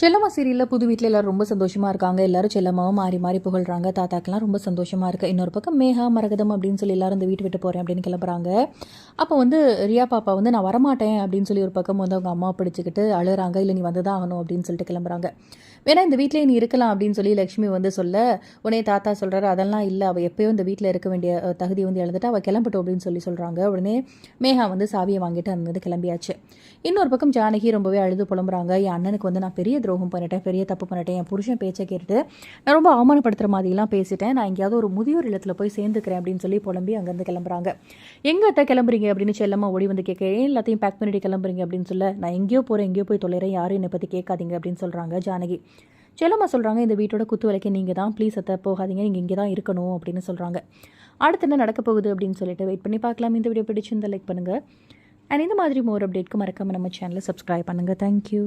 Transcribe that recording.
செல்லம்மா சீரியலில் புது வீட்டில் எல்லாரும் ரொம்ப சந்தோஷமாக இருக்காங்க. எல்லாரும் செல்லம்மாவும் மாறி மாறி புகழ்றாங்க. தாத்தாக்கெல்லாம் ரொம்ப சந்தோஷமாக இருக்குது இன்னொரு பக்கம் மேகா மரகதம் அப்படின்னு சொல்லி எல்லாரும் இந்த வீட்டு விட்டு போகிறேன் அப்படின்னு கிளம்புறாங்க. அப்போ வந்து ரியா பாப்பா வந்து நான் வரமாட்டேன் அப்படின்னு சொல்லி ஒரு பக்கம் வந்து அவங்க அம்மா பிடிச்சிக்கிட்டு அழுகிறாங்க. இல்லை நீ வந்து தான் ஆகணும் அப்படின்னு சொல்லிட்டு கிளம்புறாங்க. வேணா இந்த வீட்டிலே நீ இருக்கலாம் அப்படின்னு சொல்லி லக்ஷ்மி வந்து சொல்ல உடனே தாத்தா சொல்கிறாரு அதெல்லாம் இல்லை. அவள் எப்பயோ இந்த வீட்டில் இருக்க வேண்டிய தகுதி வந்து எழுந்துட்டு அவள் கிளம்பட்டும் அப்படின்னு சொல்லி சொல்கிறாங்க உடனே மேகா வந்து சாவியை வாங்கிட்டு அங்கிருந்து கிளம்பியாச்சு. இன்னொரு பக்கம் ஜானகி ரொம்பவே அழுது புலம்புறாங்க. என் அண்ணனுக்கு வந்து நான் பெரிய துரோகம் பண்ணிட்டேன் பெரிய தப்பு பண்ணிட்டேன் என் புருஷன் பேச்சை கேட்டுட்டு நான் ரொம்ப அவமானப்படுத்துகிற மாதிரிலாம் பேசிட்டேன். நான் எங்கேயாவது ஒரு முதியோர் இல்லத்தில் போய் சேர்ந்துக்கிறேன் அப்படின்னு சொல்லி புலம்பி அங்கேருந்து கிளம்புறாங்க. எங்கே அத்தை கிளம்புறீங்க அப்படின்னு செல்லம்மா ஓடி வந்து கேட்க ஏன் எல்லாத்தையும் பேக் பண்ணிட்டு கிளம்புறீங்க அப்படின்னு சொல்ல நான் எங்கேயோ போகிறேன் எங்கேயோ போய் தொலைறேன் யாரும் என்னை பற்றி கேட்காதீங்க அப்படின்னு சொல்கிறாங்க ஜானகி. செல்லம்மா சொல்கிறாங்க இந்த வீட்டோட குத்து விலைக்கு நீங்கள் தான் ப்ளீஸ் அத்தை போகாதீங்க நீங்கள் இங்கே தான் இருக்கணும் அப்படின்னு சொல்கிறாங்க அடுத்து என்ன நடக்க போகுது அப்படின்னு சொல்லிட்டு வெயிட் பண்ணி பார்க்கலாம். இந்த வீடியோ பிடிச்சிருந்த லைக் பண்ணுங்கள் அண்ட் இந்த மாதிரி மோர் அப்டேட்க்கு மறக்காமல் நம்ம சேனலை சப்ஸ்கிரைப் பண்ணுங்கள் தேங்க்யூ